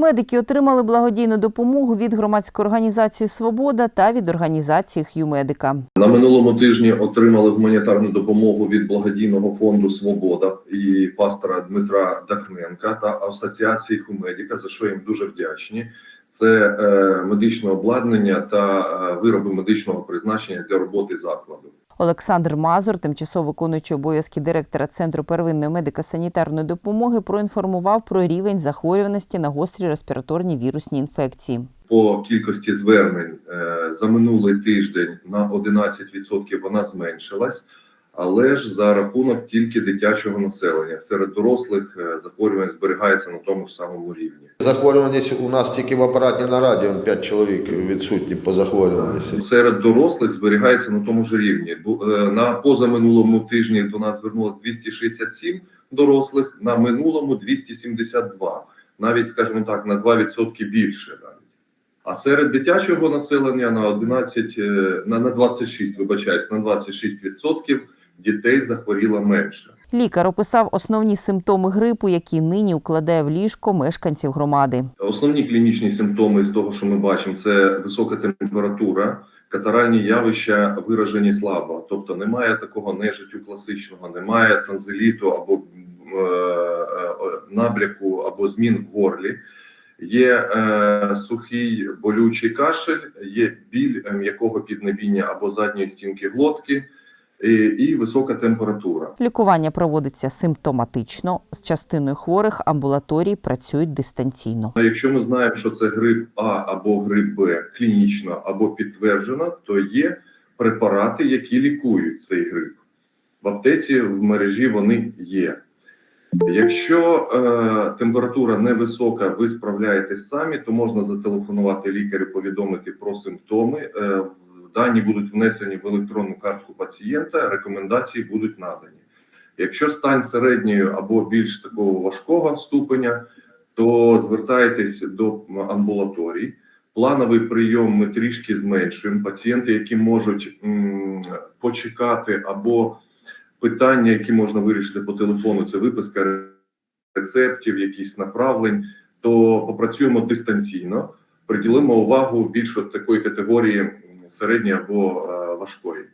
Медики отримали благодійну допомогу від громадської організації Свобода та від організації Х'юмедика. На минулому тижні отримали гуманітарну допомогу від благодійного фонду Свобода і пастора Дмитра Дахненка та Асоціації Хумедіка, за що їм дуже вдячні. Це е, медичне обладнання та е, вироби медичного призначення для роботи закладу. Олександр Мазур, тимчасово виконуючий обов'язки директора Центру первинної медико-санітарної допомоги, проінформував про рівень захворюваності на гострі респіраторні вірусні інфекції. По кількості звернень е, за минулий тиждень на 11% вона зменшилась, але ж за рахунок тільки дитячого населення серед дорослих е, захворювання зберігається на тому ж самому рівні. Захворюваність у нас тільки в апараті на радіо 5 чоловік відсутні по захворюваності. Серед дорослих зберігається на тому ж рівні. Е, На позаминулому тижні до нас звернулося 267 дорослих, на минулому 272. Навіть, скажімо так, на 2% більше навіть. А серед дитячого населення на 11, е, на, на 26, вибачаюсь, на 26% дітей захворіло менше. Лікар описав основні симптоми грипу, які нині укладає в ліжко мешканців громади. Основні клінічні симптоми з того, що ми бачимо, це висока температура, катаральні явища виражені слабо, тобто немає такого нежиттю класичного, немає танзеліту або е, е, набряку або змін в горлі. Є е, сухий болючий кашель, є біль е, м'якого піднебіння або задньої стінки глотки і, висока температура. Лікування проводиться симптоматично. З частиною хворих амбулаторії працюють дистанційно. Якщо ми знаємо, що це грип А або грип Б клінічно або підтверджено, то є препарати, які лікують цей грип. В аптеці в мережі вони є. Якщо е, температура невисока, ви справляєтесь самі, то можна зателефонувати лікарю, повідомити про симптоми. Е, дані будуть внесені в електронну картку пацієнта, рекомендації будуть надані. Якщо стан середньої або більш такого важкого ступеня, то звертайтесь до амбулаторій. Плановий прийом ми трішки зменшуємо. Пацієнти, які можуть м, почекати, або питання, які можна вирішити по телефону, це виписка рецептів, якісь направлень, то попрацюємо дистанційно, приділимо увагу більш от такої категорії середньої або е, важкої.